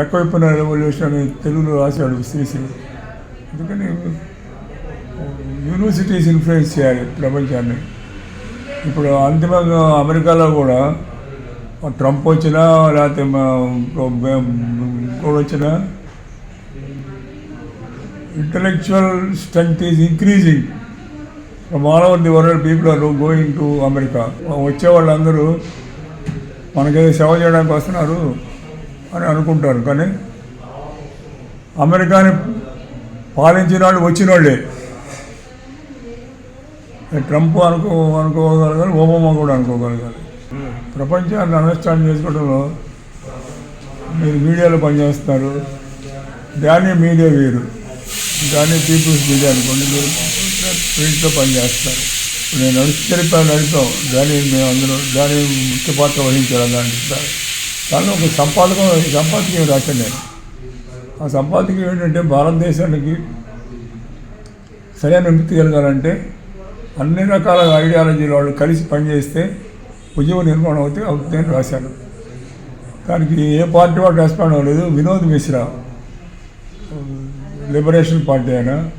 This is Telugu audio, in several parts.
రెక్కవైపున రెవల్యూషన్ అని తెలుగులో రాశాడు శ్రీశ్రీ. అందుకని యూనివర్సిటీస్ ఇన్ఫ్లుయెన్స్ చేయాలి ప్రపంచాన్ని. ఇప్పుడు అంతిమంగా అమెరికాలో కూడా ట్రంప్ వచ్చినా లేకపోతే ఇంకోటి వచ్చినా intellectual strength is increasing from all over the world people are going to America వచ్చే వాళ్ళందరూ మనకేదో సేవ చేయడానికి వస్తున్నారు. అని అనుకుంటారు. కానీ అమెరికాని పాలించిన వాళ్ళు వచ్చిన వాళ్ళే. ట్రంప్ అనుకో అనుకోగలగాలి ఒబామా కూడా అనుకోగలగాలి. ప్రపంచాన్ని అండర్స్టాండ్ చేసుకోవడంలో మీరు మీడియాలో పనిచేస్తున్నారు. దాన్ని మీడియా వేరు. దాన్ని పీపుల్స్ మీడియా అనుకోండి. మీరు ప్రింట్లో పనిచేస్తారు నేను నడిచి తెలిపాను నడిపాం. దాన్ని మేము అందరూ దాన్ని ముఖ్య పాత్ర వహించాలని అనిపిస్తారు దానిలో ఒక సంపాదకం సంపాదకీయం రాశాను నేను ఆ సంపాదకీయం ఏంటంటే భారతదేశానికి సరైన వృత్తి కలగాలంటే అన్ని రకాల ఐడియాలజీల వాళ్ళు కలిసి పనిచేస్తే ఉద్యమ నిర్మాణం అవుతే అవుతుందని రాశాను దానికి ఏ పార్టీ వాడు రెస్పాండ్ అవ్వలేదు. వినోద్ మిశ్రా లిబరేషన్ పార్టీ ఆయన.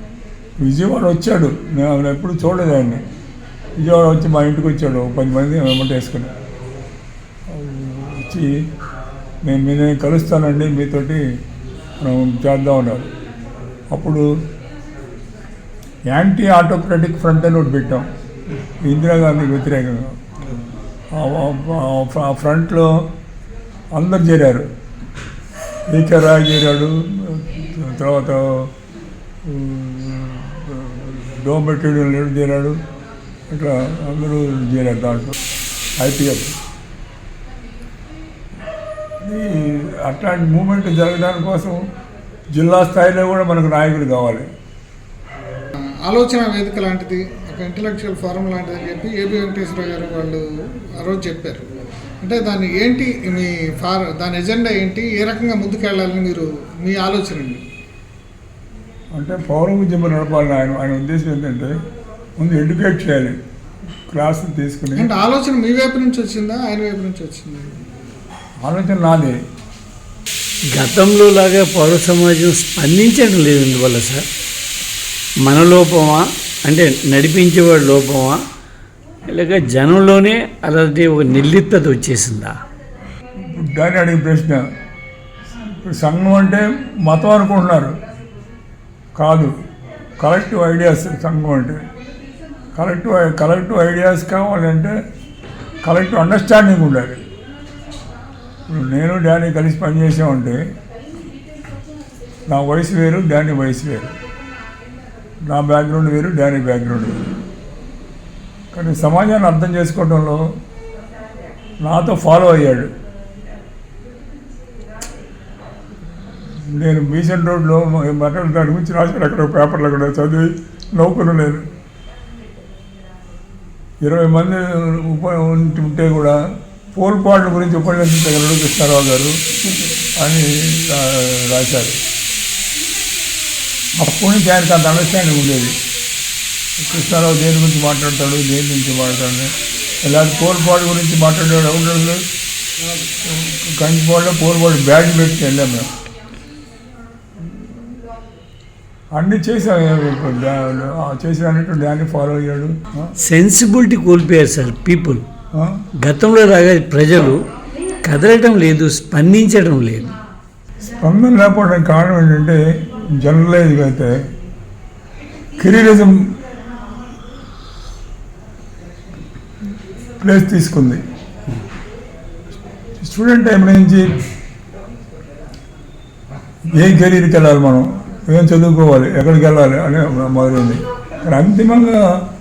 విజయవాడ వచ్చాడు. నేను ఎప్పుడు చూడలేదు ఆయన్ని. విజయవాడ వచ్చి మా ఇంటికి వచ్చాడు. పది మంది వెంబట వేసుకుని. వచ్చి నేను మీ నేను కలుస్తానండి మీతోటి మనం చేద్దాం అన్నారు. అప్పుడు యాంటీ ఆటోక్రటిక్ ఫ్రంట్ అని ఒకటి పెట్టాం. ఇందిరాగాంధీకి వ్యతిరేకంగా. ఆ- ఫ్రంట్లో అందరు చేరారు. ఈకే రాయ్ చేరాడు తర్వాత డోమెట్యూడియన్ లీడర్ చేరాడు. ఇట్లా అందరూ చేరారు దాంట్లో. ఐపీఎఫ్ అట్లాంటి మూమెంట్ జరగడానికి కోసం జిల్లా స్థాయిలో కూడా మనకు నాయకులు కావాలి. ఆలోచన వేదిక లాంటిది ఒక ఇంటలెక్చువల్ ఫోరం లాంటిది అని చెప్పి ఏబి వెంకటేశ్వర గారు వాళ్ళు ఆ రోజు చెప్పారు. అంటే దాన్ని ఏంటి మీ ఫార్ దాని ఎజెండా ఏంటి ఏ రకంగా ముందుకెళ్ళాలని మీరు మీ ఆలోచన అండి? అంటే పౌర ఉద్యమం నడపాలని ఆయన ఆయన ఉద్దేశం ఏంటంటే ముందు ఎడ్యుకేట్ చేయాలి. క్లాసులు తీసుకుని అంటే ఆలోచన మీ వైపు నుంచి వచ్చిందా ఆయన వైపు నుంచి వచ్చిందా? ఆలోచన నాదే. గతంలో లాగా పౌర సమాజం స్పందించడం లేదు ఇందువల్ల సార్. మన లోపమా? అంటే నడిపించేవాడి లోపమా? లేక జనంలోనే అలాంటి ఒక నిర్లిప్తత వచ్చేసిందా? దాన్ని అడిగిన ప్రశ్న ఇప్పుడు సంఘం అంటే మతం అనుకుంటున్నారు. కాదు కలెక్టివ్ ఐడియాస్ సంఘం అంటే. కలెక్టివ్ కలెక్టివ్ ఐడియాస్ కావాలంటే కలెక్టివ్ అండర్స్టాండింగ్ ఉండాలి. ఇప్పుడు నేను డాడీ కలిసి పనిచేసామంటే నా వయసు వేరు డాడీ వయసు వేరు. నా బ్యాక్గ్రౌండ్ వేరు డానీ బ్యాక్గ్రౌండ్ వేరు. కానీ సమాజాన్ని అర్థం చేసుకోవడంలో నాతో ఫాలో అయ్యాడు. నేను బీసెంట్ రోడ్లో అక్కడ దాని గురించి రాశాడు అక్కడ పేపర్లో కూడా చదివి నౌకరు లేదు ఇరవై మంది ఉప ఉంటే కూడా పోల్పాట్ల గురించి ఉపన్యసించగలడు కృష్ణారావు గారు అని రాశారు. అప్పటి నుంచి ఆయనకు అంత అండర్స్టాండింగ్ ఉండేది. కృష్ణారావు దేని గురించి మాట్లాడతాడు దేని గురించి మాట్లాడతాడు ఇలాంటి పోల్పాటు గురించి మాట్లాడాడు అవును కంచిపాడులో పోల్పాటు బ్యాడ్ పెట్టి వెళ్ళాం మేము. అన్ని చేశాను చేసినట్టు దాన్ని ఫాలో అయ్యాడు. సెన్సిబిలిటీ కోల్పోయారు సార్ పీపుల్ గతంలో లాగా ప్రజలు కదలటం లేదు స్పందించడం లేదు. స్పందన లేకపోవడానికి కారణం ఏంటంటే జనరలైజ్గా అయితే కెరీరిజం ప్లేస్ తీసుకుంది. స్టూడెంట్ టైం నుంచి ఏం కెరీర్కి వెళ్ళాలి మనం? ఏం చదువుకోవాలి? ఎక్కడికి వెళ్ళాలి? అని మొదలైంది కానీ అంతిమంగా